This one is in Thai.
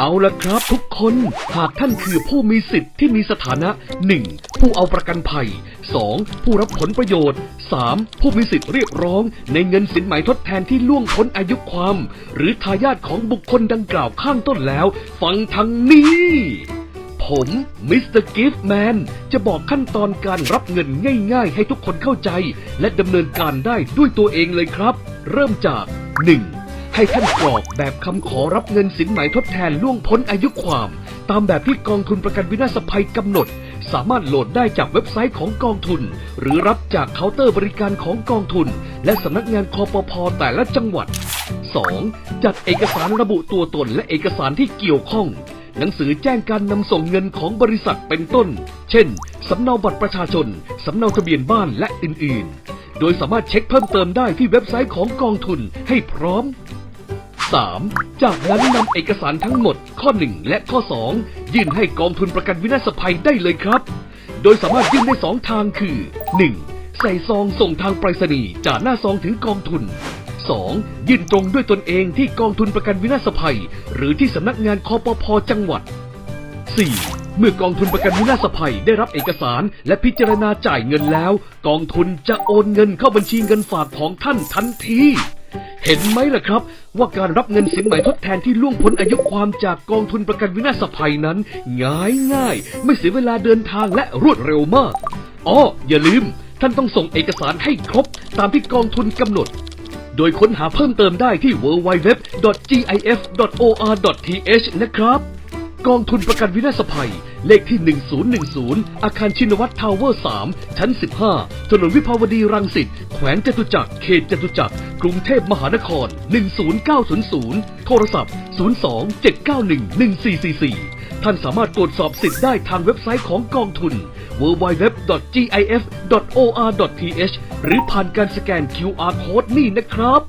เอาละครับทุกคน หากท่านคือผู้มีสิทธิ์ที่มีสถานะ 1. ผู้เอาประกันภัย 2. ผู้รับผลประโยชน์ 3. ผู้มีสิทธิ์เรียกร้อง ในเงินสินไหมทดแทนที่ล่วงพ้นอายุความ หรือทายาทของบุคคลดังกล่าวข้างต้นแล้ว ฟังทางนี้ผมมิสเตอร์กิฟแมนจะบอกขั้นตอนการรับเงินง่ายๆ ให้ทุกคนเข้าใจ และดำเนินการได้ด้วยตัวเองเลยครับ เริ่มจาก 1. ให้ท่านกรอกแบบคำขอรับเงินสินไหมทดแทนล่วงพ้นอายุความ ตามแบบที่กองทุนประกันวินาศภัยกำหนด สามารถโหลดได้จากเว็บไซต์ของกองทุน หรือรับจากเคาน์เตอร์บริการของกองทุน และสำนักงานคอปพอแต่ละจังหวัด 2. จัดเอกสารระบุตัวตนและเอกสารที่เกี่ยวข้อง หนังสือแจ้งการนำส่งเงินของบริษัทเป็นต้น เช่น สำเนาบัตรประชาชน สำเนาทะเบียนบ้านและอื่น ๆ โดยสามารถเช็คเพิ่มเติมได้ที่เว็บไซต์ของกองทุนให้พร้อม 3. จากนั้นนำเอกสารทั้งหมดข้อ 1 และข้อ 2 ยื่นให้กองทุนประกันวินาศภัยได้เลยครับ โดยสามารถยื่นได้ 2 ทางคือ 1. ใส่ซองส่งทางไปรษณีย์จากหน้าซองถึงกองทุน 2. ยื่นตรงด้วยตนเองที่กองทุนประกันวินาศภัย หรือที่สำนักงานคอปพจังหวัด 4. เมื่อกองทุนประกันวินาศภัยได้รับเอกสารและพิจารณาจ่ายเงินแล้ว กองทุนจะโอนเงินเข้าบัญชีเงินฝากของท่านทันที เห็นไหมล่ะครับ ว่าการรับเงินสินใหม่ทดแทนที่ล่วงพ้นอายุความจากกองทุนประกันวินาศภัยนั้น ง่ายง่ายไม่เสียเวลาเดินทางและรวดเร็วมากอ๋ออย่าลืม ท่านต้องส่งเอกสารให้ครบตามที่กองทุนกำหนด โดยค้นหาเพิ่มเติมได้ที่ www.gif.or.th นะครับ กองทุนประกันวินาศภัย เลขที่ 1010 อาคารชินวัตรทาวเวอร์ 3 ชั้น 15 ถนนวิภาวดีรังสิต แขวงจตุจักร เขตจตุจักร กรุงเทพมหานคร 10900 โทรศัพท์ 02-791-1444 ท่านสามารถตรวจสอบสิทธิ์ได้ทางเว็บไซต์ของกองทุน www.gif.or.th หรือผ่านการสแกน QR Code นี่นะครับ